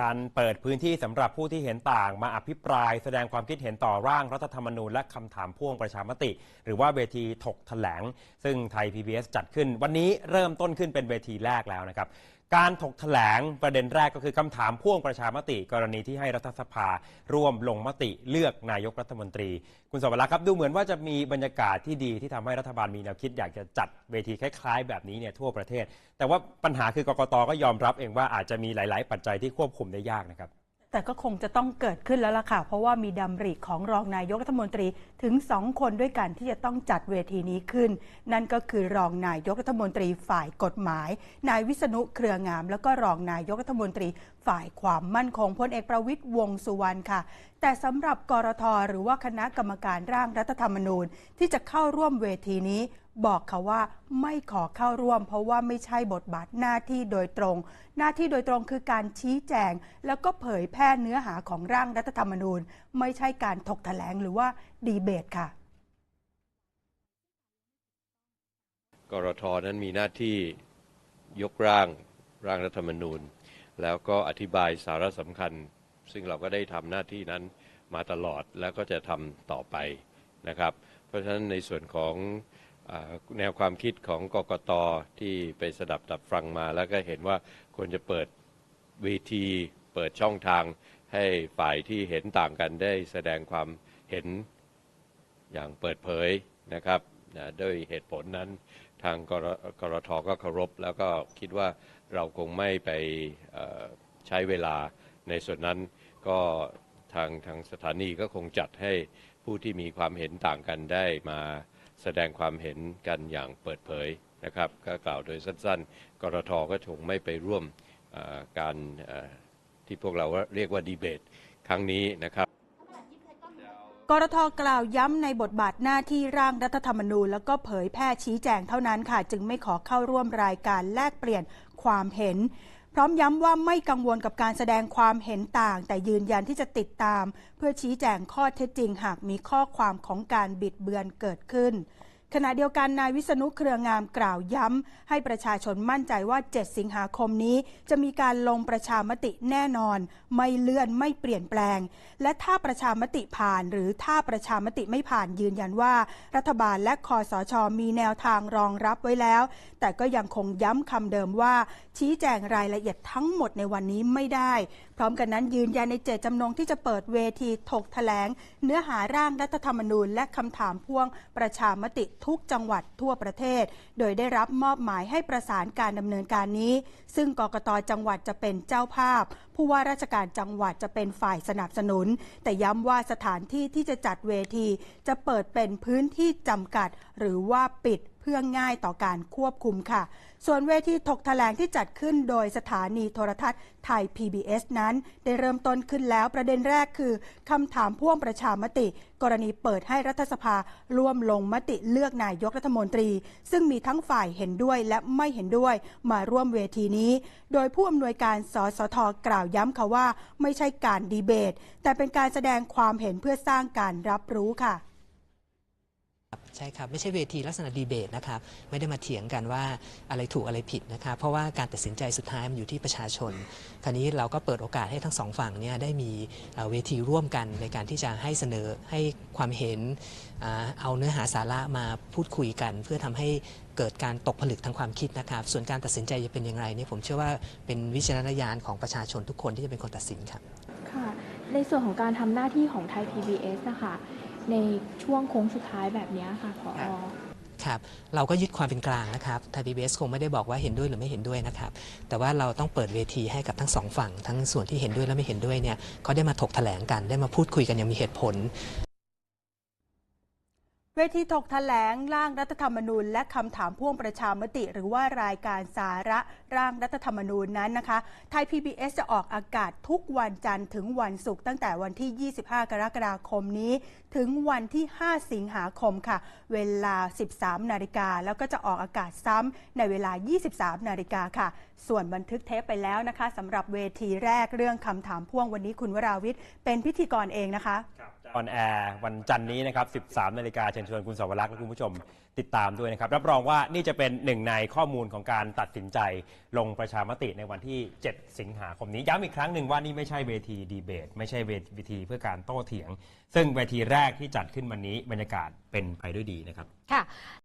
การเปิดพื้นที่สำหรับผู้ที่เห็นต่าง มาอภิปรายแสดงความคิดเห็นต่อร่างรัฐธรรมนูญและคำถามพ่วงประชามติ หรือว่าเวทีถกแถลง ซึ่งไทย PBS จัดขึ้น วันนี้เริ่มต้นขึ้นเป็นเวทีแรกแล้วนะครับการถกแถลงประเด็นแรกก็คือคำถามพ่วงประชามติกรณีที่ให้รัฐสภา ร่วมลงมติเลือกนายกรัฐมนตรี คุณสวรรค์ครับดูเหมือนว่าจะมีบรรยากาศที่ดีที่ทำให้รัฐบาลมีแนวคิดอยากจะจัดเวทีคล้ายๆ แบบนี้เนี่ยทั่วประเทศ แต่ว่าปัญหาคือกกตก็ยอมรับเองว่าอาจจะมีหลาย ๆ ปัจจัยที่ควบคุมได้ยากนะครับ แต่ก็คงจะต้องเกิดขึ้นแล้วล่ะค่ะ เพราะว่ามีดำริของรองนายกรัฐมนตรีถึงสองคนด้วยกันที่จะต้องจัดเวทีนี้ขึ้น นั่นก็คือรองนายกรัฐมนตรีฝ่ายกฎหมาย นายวิษณุเครืองาม แล้วก็รองนายกรัฐมนตรีฝ่ายความมั่นคงพลเอกประวิตยวงสุวรรณค่ะแต่สำหรับกรทหรือว่าคณะกรรมการร่างรัฐธรรมนูญที่จะเข้าร่วมเวทีนี้ บอกเขาว่าไม่ขอเข้าร่วม เพราะว่าไม่ใช่บทบาทหน้าที่โดยตรง หน้าที่โดยตรงคือการชี้แจง แล้วก็เผยแพร่เนื้อหาของร่างรัฐธรรมนูญ ไม่ใช่การถกแถลงหรือว่าดีเบตค่ะกรทนั้นมีหน้าที่ยกร่างร่างรัฐธรรมนูญ แล้วก็อธิบายสาระสำคัญ ซึ่งเราก็ได้ทำหน้าที่นั้นมาตลอดแล้วก็จะทำต่อไปนะครับ เพราะฉะนั้นในส่วนของอแนวความคิดของกกตที่ไปสดับตับฟังมา แล้วก็เห็นว่าควรจะเปิดเวทีเปิดช่องทางให้ฝ่ายที่เห็นต่างกันได้แสดงความเห็นอย่างเปิดเผยนะครับนะด้วยเหตุผลนั้นทางกรกรทก็เคารพแล้วก็คิดว่าเราคงไม่ไปใช้เวลา ในส่วนนั้นก็ทางทางสถานีก็คงจัดให้ผู้ที่มีความเห็นต่างกันได้มาแสดงความเห็นกันอย่างเปิดเผยนะครับ ก็กล่าวโดยสั้นๆ กรทก็คงไม่ไปร่วมการที่พวกเราเรียกว่าดีเบตครั้งนี้นะครับ กรทกล่าวย้ำในบทบาทหน้าที่ร่างรัฐธรรมนูญ แล้วก็เผยแพร่ชี้แจงเท่านั้นค่ะ จึงไม่ขอเข้าร่วมรายการแลกเปลี่ยนความเห็น พร้อมย้ำว่าไม่กังวลกับการแสดงความเห็นต่าง แต่ยืนยันที่จะติดตาม เพื่อชี้แจงข้อเท็จจริงหากมีข้อความของการบิดเบือนเกิดขึ้น ขณะเดียวกันนายวิษณุเครืองามกล่าวย้ำ ให้ประชาชนมั่นใจว่า 7 สิงหาคมนี้ จะมีการลงประชามติแน่นอน ไม่เลื่อนไม่เปลี่ยนแปลง และถ้าประชามติผ่าน หรือถ้าประชามติไม่ผ่านยืนยันว่า รัฐบาลและคอสชมีแนวทางรองรับไว้แล้ว แต่ก็ยังคงย้ำคำเดิมว่า ชี้แจงรายละเอียดทั้งหมดในวันนี้ไม่ได้ พร้อมกันนั้นยืนยันในเจตจำนงที่จะเปิดเวทีถกแถลง เนื้อหาร่างรัฐธรรมนูญและคำถามพ่วงประชามติทุกจังหวัดทั่วประเทศ โดยได้รับมอบหมายให้ประสานการดำเนินการนี้ ซึ่งกกตจังหวัดจะเป็นเจ้าภาพ ผู้ว่าราชการจังหวัดจะเป็นฝ่ายสนับสนุน แต่ย้ำว่าสถานที่ที่จะจัดเวที จะเปิดเป็นพื้นที่จำกัด หรือว่าปิด พื่อง่ายต่อการควบคุมค่ะ ส่วนเวทีถกแถลงที่จัดขึ้นโดยสถานีโทรทัศน์ไทย PBS นั้น ได้เริ่มต้นขึ้นแล้วประเด็นแรกคือคำถามพ่วงประชามติ กรณีเปิดให้รัฐสภาร่วมลงมติเลือกนายกรัฐมนตรี ซึ่งมีทั้งฝ่ายเห็นด้วยและไม่เห็นด้วยมาร่วมเวทีนี้ โดยผู้อำนวยการสสทกล่าวย้ำค่ะว่า ไม่ใช่การดีเบต แต่เป็นการแสดงความเห็นเพื่อสร้างการรับรู้ค่ะ ใช่ครับไม่ใช่เวทีลักษณะดีเบตนะครับไม่ได้มาเถียงกันว่าอะไรถูกอะไรผิดนะครับเพราะว่าการตัดสินใจสุดท้ายมันอยู่ที่ประชาชน คราวนี้เราก็เปิดโอกาสให้ทั้งสองฝั่งเนี่ยได้มีเวทีร่วมกันในการที่จะให้เสนอให้ความเห็นเอาเนื้อหาสาระมาพูดคุยกัน เพื่อทำให้เกิดการตกผลึกทางความคิดนะครับ ส่วนการตัดสินใจจะเป็นอย่างไรเนี่ยผมเชื่อว่าเป็นวิจารณญาณของประชาชนทุกคนที่จะเป็นคนตัดสินครับค่ะในส่วนของการทำหน้าที่ของไทย PBS นะคะ ในช่วงโค้งสุดท้ายแบบนี้ค่ะพอครับเราก็ยึดความเป็นกลางนะครับไทยพีบีคงไม่ได้บอกว่าเห็นด้วยหรือไม่เห็นด้วยนะครับ แต่ว่าเราต้องเปิดเวทีให้กับทั้งสองฝั่ง ทั้งส่วนที่เห็นด้วยและไม่เห็นด้วยเนี่ยเขาได้มาถกแถลงกันได้มาพูดคุยกันอย่างมีเหตุผล เวทีถกแถลงร่างรัฐธรรมนูญ และคำถามพ่วงประชามติ หรือว่ารายการสาระร่างรัฐธรรมนูญนั้นนะคะ ไทย PBS จะออกอากาศทุกวันจันทร์ถึงวันศุกร์ตั้งแต่วันที่ 25 กรกฎาคมนี้ ถึงวันที่ 5 สิงหาคมค่ะ เวลา 13 นาฬิกาแล้วก็จะออกอากาศซ้ำในเวลา 23 นาฬิกาค่ะ ส่วนบันทึกเทปไปแล้วนะคะสำหรับเวทีแรกเรื่องคำถามพ่วงวันนี้คุณวราวิทย์เป็นพิธีกรเองนะคะครับ ออนแอร์วันจันนี้นะครับ 13 นาฬิกาเชิญชวนคุณสวรักษ์และคุณผู้ชมติดตามด้วยนะครับ รับรองว่านี่จะเป็นหนึ่งในข้อมูลของการตัดสินใจลงประชามติในวันที่ 7 สิงหาคมนี้ ย้ำอีกครั้งหนึ่งว่านี่ไม่ใช่เวทีดีเบต ไม่ใช่เวทีเพื่อการโต้เถียง ซึ่งเวทีแรกที่จัดขึ้นวันนี้บรรยากาศเป็นไปด้วยดีนะครับ ค่ะ